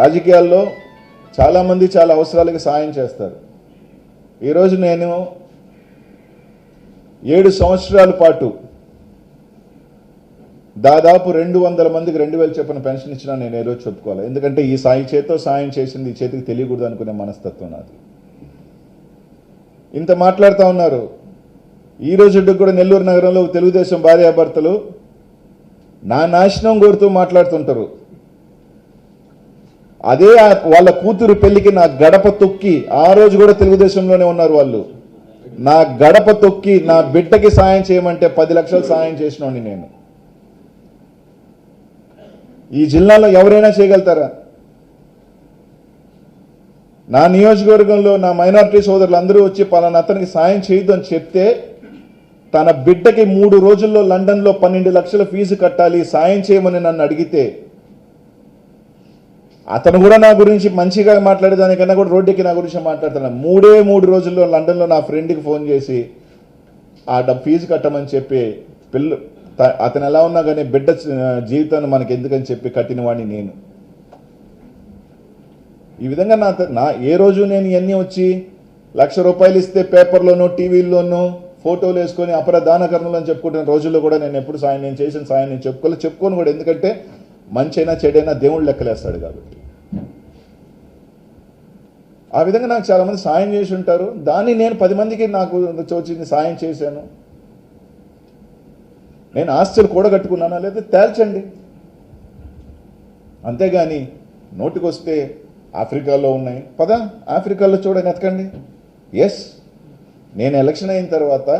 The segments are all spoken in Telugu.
రాజకీయాల్లో చాలామంది చాలా అవసరాలకి సాయం చేస్తారు. ఈరోజు నేను ఏడు సంవత్సరాల పాటు దాదాపు రెండు వందల మందికి రెండు వేలు చెప్పిన పెన్షన్ ఇచ్చినా నేను ఏ రోజు చెప్పుకోవాలి. ఎందుకంటే ఈ సాయి చేతితో సాయం చేసింది ఈ చేతికి తెలియకూడదు అనుకునే మనస్తత్వం నాది. ఇంత మాట్లాడుతూ ఉన్నారు. ఈ రోజు కూడా నెల్లూరు నగరంలో తెలుగుదేశం భార్యాభర్తలు నా నాశనం కోరుతూ మాట్లాడుతుంటారు. అదే వాళ్ళ కూతురు పెళ్ళికి నా గడప తొక్కి ఆ రోజు కూడా తెలుగుదేశంలోనే ఉన్నారు వాళ్ళు. నా గడప తొక్కి నా బిడ్డకి సాయం చేయమంటే పది లక్షలు సాయం చేసినోడిని నేను. ఈ జిల్లాలో ఎవరైనా చేయగలుగుతారా? నా నియోజకవర్గంలో నా మైనారిటీ సోదరులు అందరూ వచ్చి పలానా అతనికి సాయం చేయొద్దు అని చెప్తే తన బిడ్డకి మూడు రోజుల్లో లండన్లో పన్నెండు లక్షల ఫీజు కట్టాలి సాయం చేయమని నన్ను అడిగితే అతను కూడా నా గురించి మంచిగా మాట్లాడేదానికన్నా కూడా రోడ్డెక్కి నా గురించి మాట్లాడుతున్నాను మూడే మూడు రోజుల్లో లండన్లో నా ఫ్రెండ్కి ఫోన్ చేసి ఆ డబ్బు ఫీజు కట్టమని చెప్పి పిల్ల అతను ఎలా ఉన్నా కానీ బిడ్డ జీవితాన్ని మనకి ఎందుకని చెప్పి కట్టిన వాడిని నేను. ఈ విధంగా నా నా ఏ రోజు నేను ఇవన్నీ వచ్చి లక్ష రూపాయలు ఇస్తే పేపర్లోనూ టీవీల్లోనూ ఫోటోలు వేసుకొని అపర కర్మలు అని చెప్పుకుంటున్న రోజుల్లో కూడా నేను ఎప్పుడు సాయం నేను చేసిన సాయం నేను చెప్పుకోలేదు చెప్పుకోను కూడా. ఎందుకంటే మంచి అయినా చెడైనా దేవుడు లెక్కలేస్తాడు కాబట్టి. ఆ విధంగా నాకు చాలామంది సాయం చేసి ఉంటారు. దాన్ని నేను పది మందికి నాకు వచ్చింది సాయం చేశాను. నేను ఆస్తులు కూడగట్టుకున్నానా? లేదా తేల్చండి. అంతేగాని నోటికొస్తే ఆఫ్రికాలో ఉన్నాయి. పద ఆఫ్రికాలో చూడని ఎతకండి ఎస్ నేను ఎలక్షన్ అయిన తర్వాత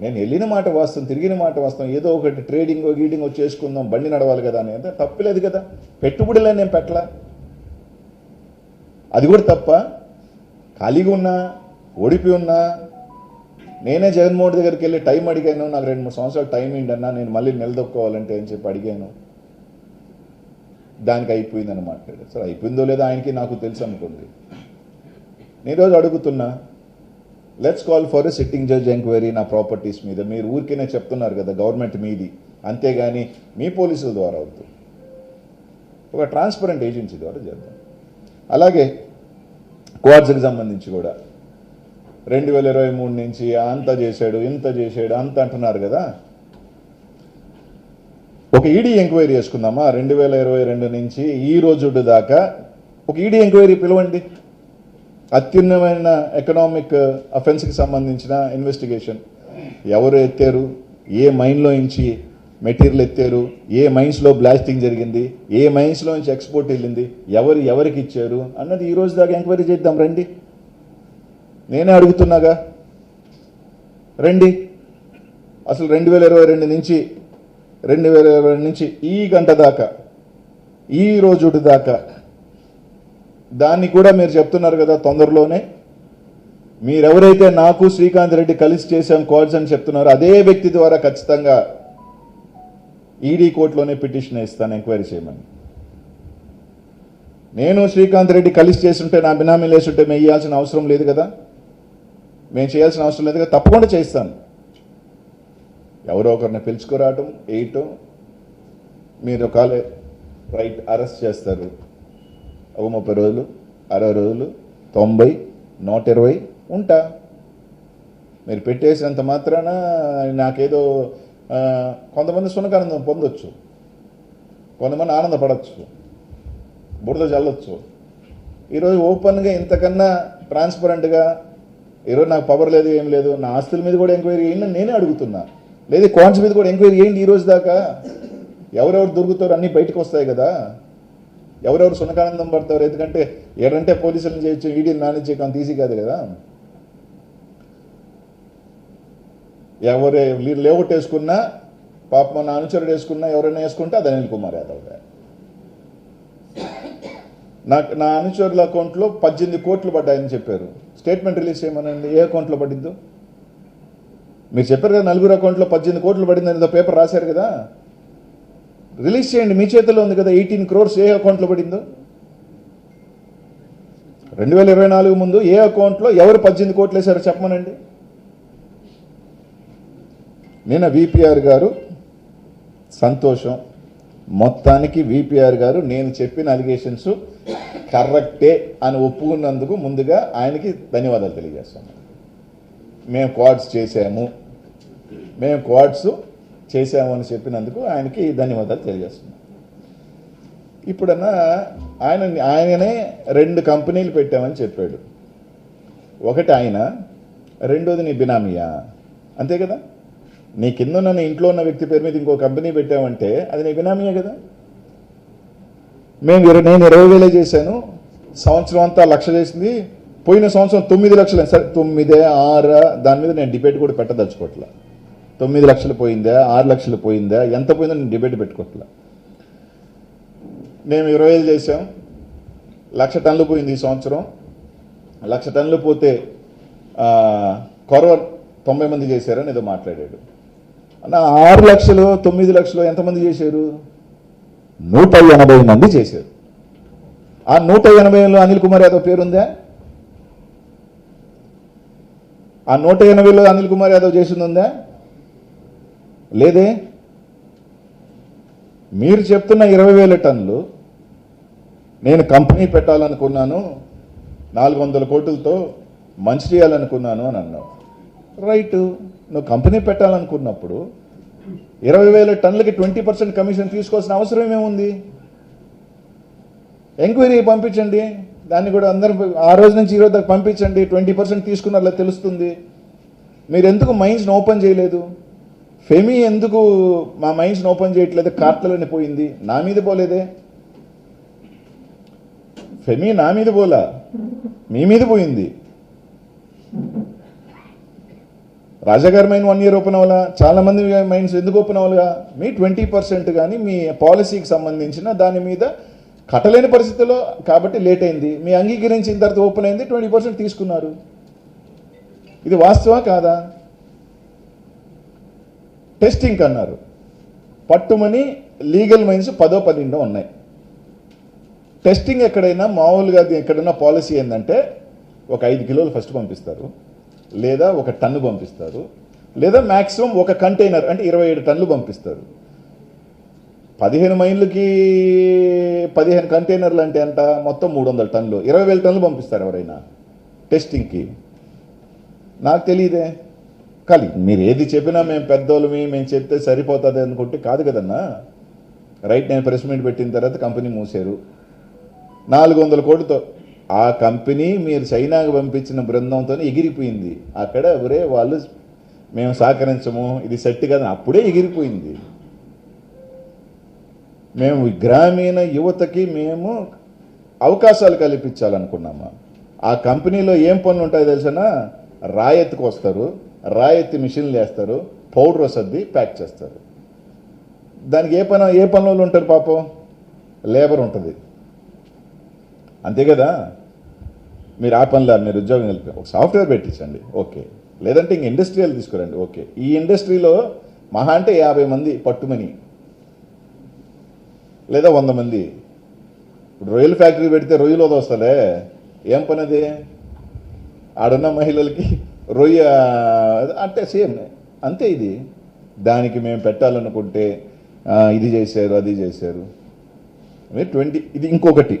నేను వెళ్ళిన మాట వాస్తవం తిరిగిన మాట వాస్తవం ఏదో ఒకటి ట్రేడింగ్ గీడింగ్ చేసుకుందాం బండి నడవాలి కదా అని. అంటే తప్పులేదు కదా. పెట్టుబడిలే నేను పెట్టలా. అది కూడా తప్ప ఖాళీగా ఉన్నా ఓడిపి ఉన్నా నేనే జగన్మోహన్ దగ్గరికి వెళ్ళి టైం అడిగాను నాకు రెండు మూడు సంవత్సరాలు టైం ఏంటన్నా నేను మళ్ళీ నిలదొక్కోవాలంటే అని చెప్పి అడిగాను. దానికి అయిపోయిందని మాట్లాడారు. సరే అయిపోయిందో లేదో ఆయనకి నాకు తెలుసు అనుకోండి. నేను రోజు అడుగుతున్నా let's call for a sitting judge enquiry నా ప్రాపర్టీస్ మీద. మీరు ఊరికేనే చెప్తున్నారు కదా గవర్నమెంట్ మీది. అంతేగాని మీ పోలీసుల ద్వారా అవుతుంది. ఒక ట్రాన్స్పరెంట్ ఏజెన్సీ ద్వారా చేద్దాం. అలాగే క్వార్ట్స్కి సంబంధించి కూడా. రెండు వేల ఇరవై మూడు నుంచి అంత చేశాడు ఇంత చేశాడు అంత అంటున్నారు కదా. ఒక ఈడీ ఎంక్వైరీ చేసుకుందామా? రెండు వేల ఇరవై రెండు నుంచి ఈ రోజు దాకా ఒక ఈడీ ఎంక్వైరీ పిలవండి. అత్యున్నమైన ఎకనామిక్ అఫెన్స్కి సంబంధించిన ఇన్వెస్టిగేషన్. ఎవరు ఎత్తారు? ఏ మైండ్లో నుంచి మెటీరియల్ ఎత్తారు ఏ మైన్స్లో బ్లాస్టింగ్ జరిగింది ఏ మైన్స్లో నుంచి ఎక్స్పోర్ట్ వెళ్ళింది ఎవరు ఎవరికి ఇచ్చారు అన్నది ఈ రోజు దాకా ఎంక్వైరీ చేద్దాం రండి. నేనే అడుగుతున్నాగా. రండి. అసలు రెండు వేల ఇరవై రెండు నుంచి రెండు వేల ఇరవై రెండు నుంచి ఈ గంట దాకా ఈ రోజు దాకా దాన్ని కూడా మీరు చెప్తున్నారు కదా తొందరలోనే. మీరెవరైతే నాకు శ్రీకాంత్ రెడ్డి కలిసి చేశాం కోర్స్ అని చెప్తున్నారో అదే వ్యక్తి ద్వారా ఖచ్చితంగా ఈడీ కోర్టులోనే పిటిషన్ ఇస్తాను ఎంక్వైరీ చేయమని. నేను శ్రీకాంత్ రెడ్డి కలిసి చేస్తుంటే నా బినామీ లేస్తుంటే మేము ఇవ్వాల్సిన అవసరం లేదు కదా? మేము చేయాల్సిన అవసరం లేదు కదా? తప్పకుండా చేస్తాను. ఎవరో ఒకరిని పిలుచుకురావటం వేయటం మీరు ఒకవేళ రైట్ అరెస్ట్ చేస్తారు. ఒక ముప్పై రోజులు అరవై రోజులు తొంభై నూట ఇరవై ఉంటా. మీరు పెట్టేసినంత మాత్రాన నాకేదో కొంతమంది సునకానందం పొందొచ్చు. కొంతమంది ఆనందపడవచ్చు బురద చల్లొచ్చు. ఈరోజు ఓపెన్గా ఇంతకన్నా ట్రాన్స్పరెంట్గా ఈరోజు నాకు పవర్ లేదు ఏం లేదు నా ఆస్తుల మీద కూడా ఎంక్వైరీ చేయండి నేనే అడుగుతున్నా. లేదు కాన్స్ మీద కూడా ఎంక్వైరీ చేయండి ఈరోజు దాకా. ఎవరెవరు దొరుకుతారు అన్నీ బయటకు వస్తాయి కదా. ఎవరెవరు సునకానందం పడతారు? ఎందుకంటే ఎడంటే పోలీసులను చేయొచ్చు ఈడీ నానిచ్చే అంత ఈజీ కాదు కదా. ఎవరు లేఅవుట్ వేసుకున్నా పాప నా అనుచరుడు వేసుకున్నా ఎవరైనా వేసుకుంటే అది అనిల్ కుమార్ యాదవ్ గారు. నాకు నా అనుచరుల అకౌంట్లో పద్దెనిమిది కోట్లు పడ్డాయని చెప్పారు. స్టేట్మెంట్ రిలీజ్ చేయమనండి. ఏ అకౌంట్లో పడిద్దు? మీరు చెప్పారు కదా నలుగురు అకౌంట్లో పద్దెనిమిది కోట్లు పడిందని ఏదో పేపర్ రాశారు కదా. రిలీజ్ చేయండి. మీ చేతిలో ఉంది కదా ఎయిటీన్ క్రోర్స్. ఏ అకౌంట్లో పడిందో? రెండు వేల ఇరవై నాలుగు ముందు ఏ అకౌంట్లో ఎవరు పద్దెనిమిది కోట్లు వేశారో చెప్పమనండి. నిన్న విపిఆర్ గారు సంతోషం. మొత్తానికి విపిఆర్ గారు నేను చెప్పిన అలిగేషన్స్ కరెక్టే అని ఒప్పుకున్నందుకు ముందుగా ఆయనకి ధన్యవాదాలు తెలియజేస్తాను. మేము క్వాడ్స్ చేసాము మేము క్వాడ్స్ చేసాము అని చెప్పినందుకు ఆయనకి ధన్యవాదాలు తెలియజేస్తున్నాం ఇప్పుడన్నా ఆయన ఆయననే రెండు కంపెనీలు పెట్టామని చెప్పాడు. ఒకటి ఆయన రెండోది నీ బినామియా? అంతే కదా? నీ కింద ఉన్న ఇంట్లో ఉన్న వ్యక్తి పేరు మీద ఇంకో కంపెనీ పెట్టామంటే అది నీ బినామీయే కదా. మేము నేను ఇరవై వేలే చేశాను. సంవత్సరం అంతా లక్ష చేసింది. పోయిన సంవత్సరం తొమ్మిది లక్షలు సరే తొమ్మిదే ఆరు దాని మీద నేను డిబేట్ కూడా పెట్టదలుచుకోవట్లా తొమ్మిది లక్షలు పోయిందా ఆరు లక్షలు పోయిందా ఎంత పోయిందో నేను డిబేట్ పెట్టుకోవట్లా మేము ఇరవై వేలు చేసాం లక్ష టన్నులు పోయింది ఈ సంవత్సరం. లక్ష టన్నులు పోతే కొరవ తొంభై మంది చేశారని ఏదో మాట్లాడాడు. అన్న ఆరు లక్షలు తొమ్మిది లక్షలు ఎంతమంది చేశారు? నూట ఎనభై మంది చేశారు. ఆ నూట ఎనభైలో అనిల్ కుమార్ యాదవ్ పేరుందా? ఆ నూట ఎనభైలో అనిల్ కుమార్ యాదవ్ చేసింది ఉందా లేదే. మీరు చెప్తున్న ఇరవై వేల టన్నులు నేను కంపెనీ పెట్టాలనుకున్నాను నాలుగు వందల కోట్లతో మంచి చేయాలనుకున్నాను అని అన్నావు. రైట్. నువ్వు కంపెనీ పెట్టాలనుకున్నప్పుడు ఇరవై వేల టన్నులకి ట్వంటీ పర్సెంట్ కమిషన్ తీసుకోవాల్సిన అవసరం ఏముంది? ఎంక్వైరీ పంపించండి. దాన్ని కూడా అందరూ ఆ రోజు నుంచి ఈరోజు రోజు దాకా పంపించండి. ట్వంటీ పర్సెంట్ తీసుకున్నట్లా తెలుస్తుంది. మీరు ఎందుకు మైండ్స్ని ఓపెన్ చేయలేదు? ఫెమీ ఎందుకు మా మైండ్స్ని ఓపెన్ చేయట్లేదు? కార్ట్లలోనే పోయింది. నా మీద పోలేదే. ఫెమీ నా మీద పోలా? మీ మీద పోయింది. రాజాగారి మైండ్ వన్ ఇయర్ ఓపెన్ అవ్వాలా? చాలా మంది మైండ్స్ ఎందుకు ఓపెన్ అవ్వాలిగా? మీ ట్వంటీ పర్సెంట్ కానీ మీ పాలసీకి సంబంధించిన దాని మీద కట్టలేని పరిస్థితుల్లో కాబట్టి లేట్ అయింది. మీ అంగీకరించిన తర్వాత ఓపెన్ అయింది ట్వంటీ పర్సెంట్ తీసుకున్నారు. ఇది వాస్తవా కాదా? టెస్టింగ్ అన్నారు. పట్టుమని లీగల్ మైన్స్ పదో పన్నెండో ఉన్నాయి. టెస్టింగ్ ఎక్కడైనా మామూలుగా ఎక్కడైనా పాలసీ ఏంటంటే ఒక ఐదు కిలోలు ఫస్ట్ పంపిస్తారు. లేదా ఒక టన్ను పంపిస్తారు లేదా మ్యాక్సిమం ఒక కంటైనర్ అంటే ఇరవై ఏడు టన్నులు పంపిస్తారు. పదిహేను మైళ్ళకి పదిహేను కంటైనర్లు అంటే అంట మొత్తం మూడు వందల టన్నులు. ఇరవై వేల టన్నులు పంపిస్తారు ఎవరైనా టెస్టింగ్కి. నాకు తెలియదే కానీ మీరు ఏది చెప్పినా మేము పెద్దోళ్ళమి మేము చెప్తే సరిపోతుంది అనుకుంటే కాదు కదన్నా. రైట్ నేను ప్రెస్ మీట్ పెట్టిన తర్వాత కంపెనీ మూసారు. నాలుగు వందల కోటితో ఆ కంపెనీ మీరు చైనాకు పంపించిన బృందంతో ఎగిరిపోయింది. అక్కడ ఎవరే వాళ్ళు మేము సహకరించము ఇది సెట్ కదా అప్పుడే ఎగిరిపోయింది. మేము గ్రామీణ యువతకి మేము అవకాశాలు కల్పించాలనుకున్నాము. ఆ కంపెనీలో ఏం పనులు ఉంటాయో తెలిసినా? రాయెత్తుకు వస్తారు రాయెత్తి మిషన్లు వేస్తారు పౌడర్ వసద్ది ప్యాక్ చేస్తారు. దానికి ఏ పని ఏ పనులు ఉంటారు పాపం? లేబర్ ఉంటుంది. అంతే కదా? మీరు ఆ పనిలో మీరు ఉద్యోగం కలిపి ఒక సాఫ్ట్వేర్ పెట్టించండి. ఓకే. లేదంటే ఇంక ఇండస్ట్రియల్ తీసుకురండి. ఓకే. ఈ ఇండస్ట్రీలో మహా అంటే యాభై మంది పట్టుమని లేదా వంద మంది. ఇప్పుడు రొయ్యల ఫ్యాక్టరీ పెడితే రొయ్యలు వదోస్తలే ఏం పని అది ఆడున్న మహిళలకి రొయ్య అంటే సేమ్. అంతే ఇది. దానికి మేము పెట్టాలనుకుంటే ఇది చేశారు అది చేశారు. ట్వంటీ ఇది ఇంకొకటి.